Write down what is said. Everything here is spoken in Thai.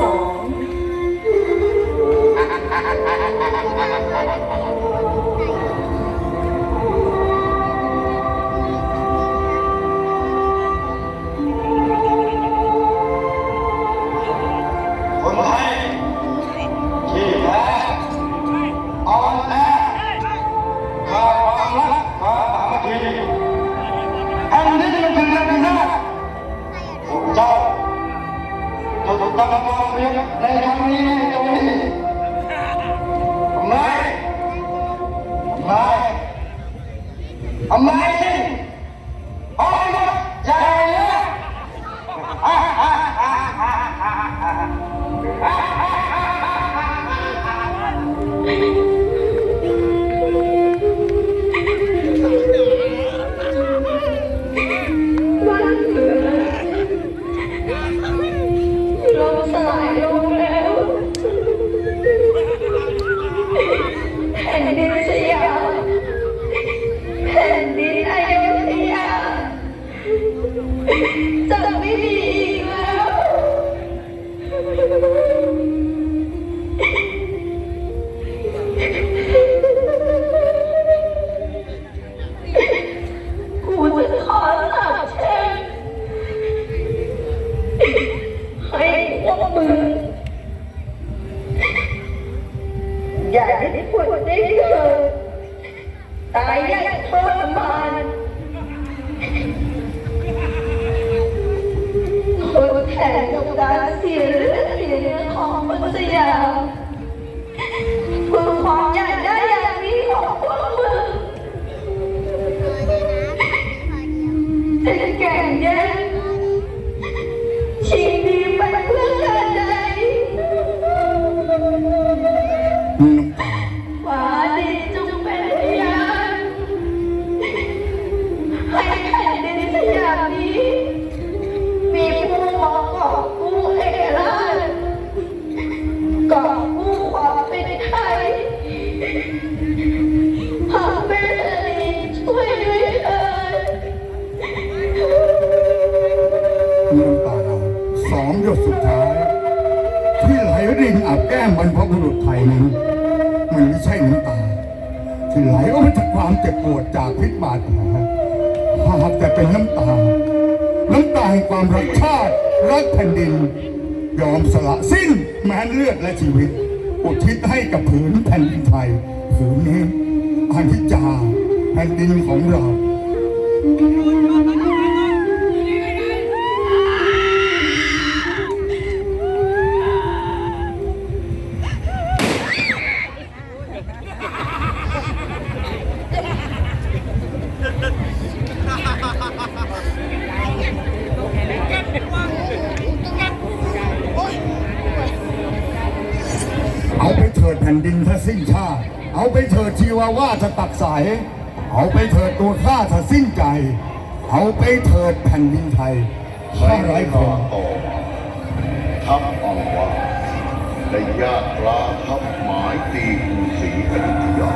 สองคนไทยที่แท้อ่อนแอขาดความรักความสามัคคีแผ่นดินมันถึงระดับหน้าพวกเจ้าจะถูกตั้ง เพียงในครั้งนี้ตรงนี้ทำไมทำไมทำไม ลมสลายลงแล้วแผ่นดินสยามแผ่นดินอยุธยาจะไม่มีอีกแล้ว อย่าได้ผุดได้เกิดตายอย่างทรมาน องหยดสุดท้าย ที่ไหลรินอาบแก้มบรรพบุรุษไทยนั้นมันไม่ใช่น้ำตาที่ไหลออกมาจากความเจ็บปวดจากพิษบาดแผลหากแต่เป็นน้ำตา น้ำตาแห่งความรักชาติรักแผ่นดิน ยอมสละสิ้นแม้เลือดและชีวิต อุทิศให้กับผืนแผ่นดินไทย ผืนนี้อานิจจาแผ่นดินของเรา ถิดแผ่นดินถ้าสิ้นชาติ เอาไปเถิดชีวาว่าจะตักสาย เอาไปเถิดตัวข้าถ้าสิ้นใจ เอาไปเถิดแผ่นดินไทยข้าไร้คลานต่อทัพอังวาได้ยาตราทัพหมายตีกรุงศรีอยุธยา